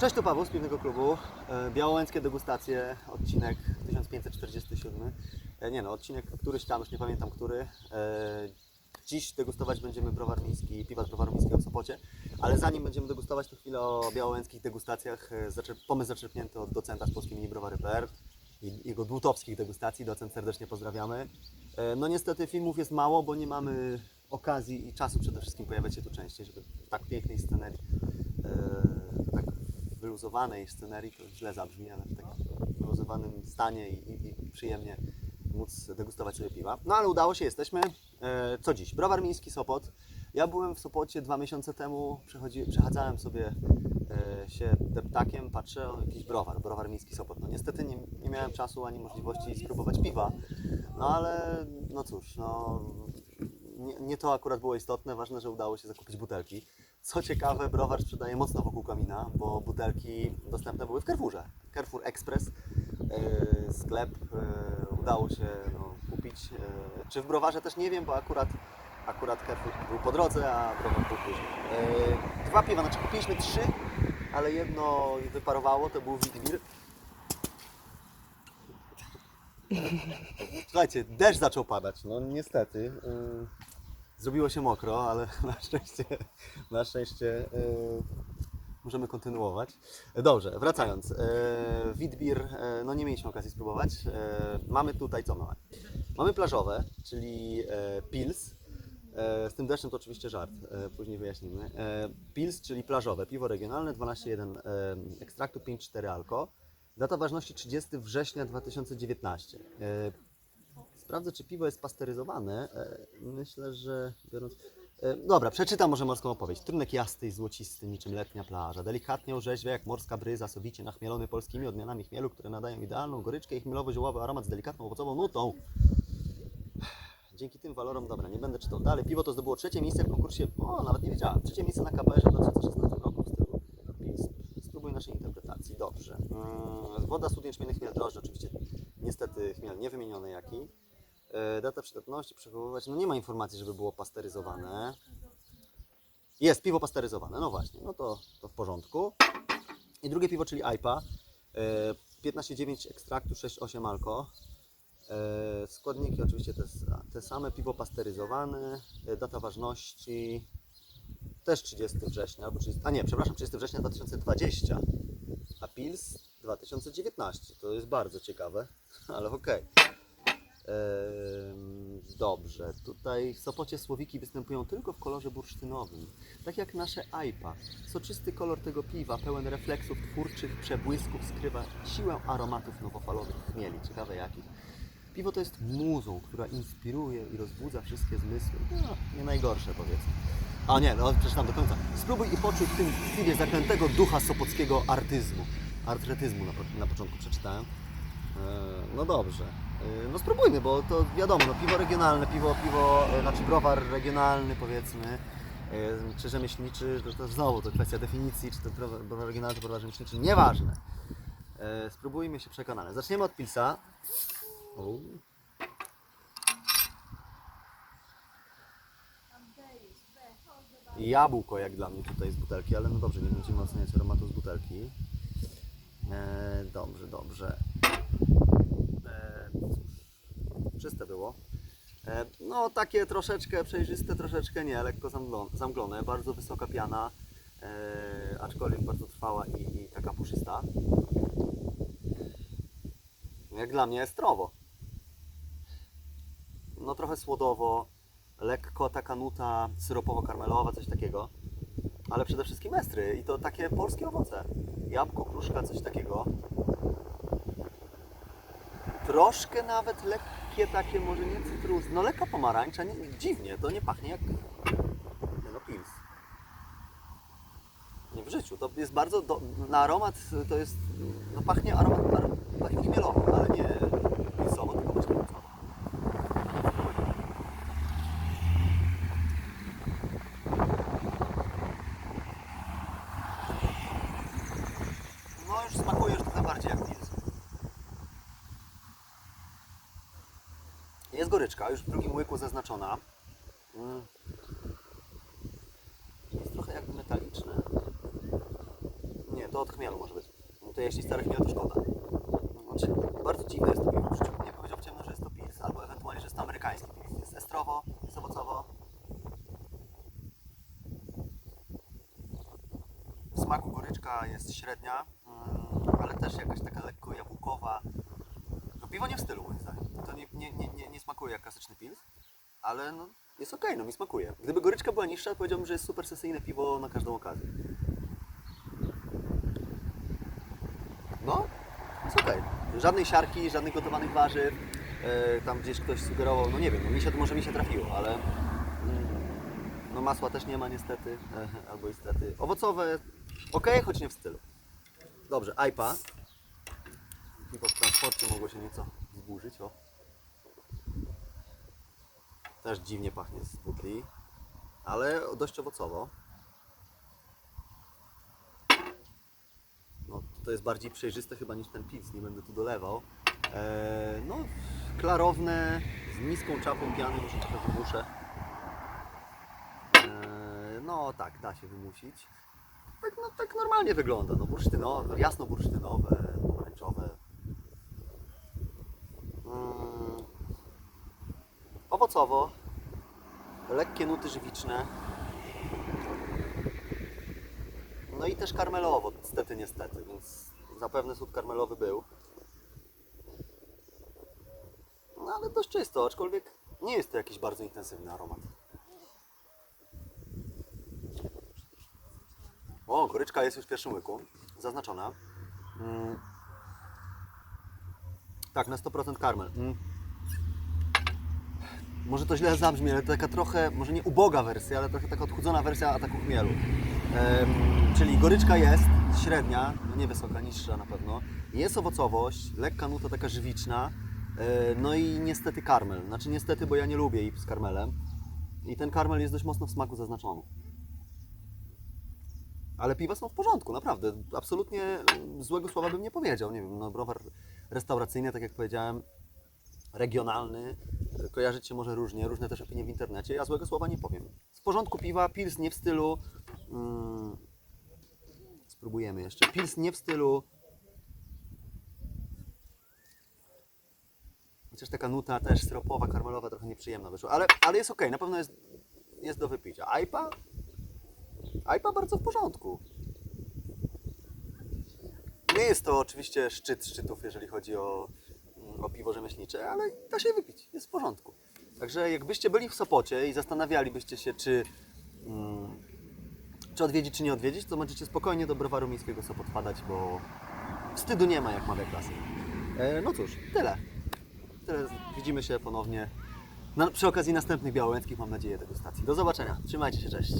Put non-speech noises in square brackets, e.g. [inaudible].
Cześć, to Paweł z Piwnego Klubu. E, Białołęckie degustacje, odcinek 1547. E, Nie no, odcinek któryś tam, już nie pamiętam który. E, Dziś degustować będziemy browar miejski, piwa z browaru miejskiego w Sopocie, ale zanim będziemy degustować, to chwilę o białołęckich degustacjach. Pomysł zaczerpnięty od docenta z Polskiej Mini Browary.pl i jego dwutowskich degustacji. Docent serdecznie pozdrawiamy. No niestety filmów jest mało, bo nie mamy okazji i czasu przede wszystkim pojawiać się tu częściej, żeby w tak pięknej scenerii, wyluzowanej scenerii, to źle zabrzmi, ale w takim wyluzowanym stanie i, i, i przyjemnie móc degustować sobie piwa. No ale udało się, jesteśmy. E, co dziś? Browar Miejski Sopot. Ja byłem w Sopocie dwa miesiące temu, przechadzałem sobie e, się deptakiem, patrzę, o, jakiś browar, browar Miejski Sopot. No niestety nie, nie miałem czasu ani możliwości spróbować piwa, no ale no cóż, no nie, nie to akurat było istotne, ważne, że udało się zakupić butelki. Co ciekawe, browar sprzedaje mocno wokół komina, bo butelki dostępne były w Carrefourze. Carrefour Express, e, sklep, e, udało się no, kupić. E, czy w browarze też nie wiem, bo akurat, akurat Carrefour był po drodze, a browar był później. E, dwa piwa, znaczy kupiliśmy trzy, ale jedno wyparowało, to był Witbier. Słuchajcie, deszcz zaczął padać, no niestety. Yy, zrobiło się mokro, ale [laughs] na szczęście, na szczęście yy, możemy kontynuować. Dobrze, wracając. Witbier, yy, no nie mieliśmy okazji spróbować. Mamy tutaj co mamy? Mamy plażowe, czyli Pils. Z tym deszczem to oczywiście żart, później wyjaśnimy. Pils, czyli plażowe, piwo regionalne 12,1 yy, ekstraktu 5,4 alko. Data ważności 30 września 2019. Sprawdzę, czy piwo jest pasteryzowane. E, Myślę, że biorąc. E, Dobra, przeczytam może morską opowieść. Trunek jasny i złocisty, niczym letnia plaża. Delikatnie orzeźwia jak morska bryza, sowicie nachmielony polskimi odmianami chmielu, które nadają idealną goryczkę i chmielowo-ziołowy aromat z delikatną owocową nutą. Dzięki tym walorom, dobra, nie będę czytał dalej. Piwo to zdobyło trzecie miejsce w konkursie, o, nawet nie wiedziałem, trzecie miejsce na KPR-ze w 2016 roku w stylu. Spróbuj naszej interpretacji. Dobrze. Mm, woda, jęczmienny, chmiel, drożdże, oczywiście niestety chmiel nie wymieniony jaki. E, Data przydatności, przechowywać, no nie ma informacji, żeby było pasteryzowane. Jest, piwo pasteryzowane, no właśnie, no to, to w porządku. I drugie piwo, czyli IPA, e, 15,9 ekstraktu, 6,8 alko. E, Składniki oczywiście te, te same, piwo pasteryzowane, e, data ważności też 30 września, albo 30, a nie, przepraszam, 30 września 2020, a Pils 2019. To jest bardzo ciekawe, [laughs] ale okej. Ehm, Dobrze, tutaj w Sopocie słowiki występują tylko w kolorze bursztynowym, tak jak nasze AIPA. Soczysty kolor tego piwa, pełen refleksów twórczych przebłysków, skrywa siłę aromatów nowofalowych chmieli. Ciekawe jakich. Piwo to jest muzą, która inspiruje i rozbudza wszystkie zmysły. No, nie najgorsze powiedzmy. A nie, no przeczytam do końca. Spróbuj i poczuj w tym piwie zaklętego ducha sopockiego artyzmu. Artretyzmu na, na początku przeczytałem. E, No dobrze. E, No spróbujmy, bo to wiadomo, no piwo regionalne, piwo, piwo, e, znaczy browar regionalny powiedzmy, e, czy rzemieślniczy, to, to znowu to kwestia definicji, czy to browar, regionalny, czy browar rzemieślniczy, nieważne. E, Spróbujmy się przekonane. Zaczniemy od pilsa. Jabłko jak dla mnie tutaj z butelki, ale no dobrze, nie będziemy oceniać aromatu z butelki. Dobrze, dobrze. E, cóż, czyste było. E, no takie troszeczkę przejrzyste, troszeczkę nie, lekko zamglone, bardzo wysoka piana, e, aczkolwiek bardzo trwała i, i taka puszysta. Jak dla mnie zdrowo. No trochę słodowo, lekko taka nuta syropowo-karmelowa, coś takiego. Ale przede wszystkim estry i to takie polskie owoce. Jabłko, kruszka, coś takiego. Troszkę nawet lekkie takie, może nie cytrus, no lekka pomarańcza, nie, dziwnie, to nie pachnie jak no pils. Nie w życiu, to jest bardzo, do, na aromat to jest, no pachnie aromat, aromat pachnie chmielowo, ale nie pilsowo, tylko właśnie owocowo. No już smakuje już trochę bardziej jak pils. Jest goryczka, już w drugim łyku zaznaczona. Mm. Jest trochę jakby metaliczne. Nie, to od chmielu może być. No to jeśli stary chmiel, to szkoda. Znaczy, bardzo dziwne jest to piwo. Nie powiedział ciemno, że jest to pils, albo ewentualnie, że jest to amerykański pils. Jest estrowo, jest owocowo. W smaku goryczka jest średnia, mm, ale też jakaś taka lekko jabłkowa. To piwo nie w stylu moim zdaniem. To nie, nie, nie, nie, nie smakuje jak klasyczny pils, ale no, jest okej, no mi smakuje. Gdyby goryczka była niższa, to powiedziałbym, że jest super sesyjne piwo na każdą okazję. No, jest okej. Żadnej siarki, żadnych gotowanych warzyw. E, tam gdzieś ktoś sugerował, no nie wiem, no mi się, może mi się trafiło, ale mm, no masła też nie ma niestety, [laughs] albo niestety. Owocowe, ok, choć nie w stylu. Dobrze, IPA. Piwo w transporcie mogło się nieco zburzyć, o. Też dziwnie pachnie z butli, ale dość owocowo. No, to jest bardziej przejrzyste chyba niż ten pizz, nie będę tu dolewał. Eee, no, klarowne, z niską czapą piany, może trochę wymuszę. Eee, no tak, da się wymusić. Tak, no, tak normalnie wygląda, no bursztynowe, jasno bursztynowe, pomarańczowe. Mm, owocowo, lekkie nuty żywiczne. No i też karmelowo, niestety, niestety, więc zapewne sód karmelowy był. No ale dość czysto, aczkolwiek nie jest to jakiś bardzo intensywny aromat. O, goryczka jest już w pierwszym łyku, zaznaczona. Mm. Tak, na 100% karmel. Mm. Może to źle zabrzmi, ale taka trochę, może nie uboga wersja, ale trochę taka odchudzona wersja ataku chmielu. Em, czyli goryczka jest średnia, no nie wysoka, niższa na pewno. Jest owocowość, lekka nuta taka żywiczna. e, No i niestety karmel. Znaczy niestety, bo ja nie lubię ich z karmelem. I ten karmel jest dość mocno w smaku zaznaczony. Ale piwa są w porządku, naprawdę. Absolutnie złego słowa bym nie powiedział. Nie wiem, no browar restauracyjny, tak jak powiedziałem, regionalny, kojarzyć się może różnie, różne też opinie w internecie. Ja złego słowa nie powiem. W porządku piwa, pils nie w stylu. Mm, spróbujemy jeszcze. Pils nie w stylu. Chociaż taka nuta też syropowa, karmelowa, trochę nieprzyjemna wyszła. Ale, ale jest ok, na pewno jest, jest do wypicia. IPA? IPA bardzo w porządku. Nie jest to oczywiście szczyt szczytów, jeżeli chodzi o, o piwo rzemieślnicze, ale da się wypić, jest w porządku. Także jakbyście byli w Sopocie i zastanawialibyście się, czy, mm, czy odwiedzić, czy nie odwiedzić, to możecie spokojnie do browaru miejskiego Sopot wpadać, bo wstydu nie ma, jak mawia klasy. E, no cóż, tyle. Tyle. Widzimy się ponownie przy okazji następnych białołęckich, mam nadzieję, degustacji. Do zobaczenia. Trzymajcie się, cześć.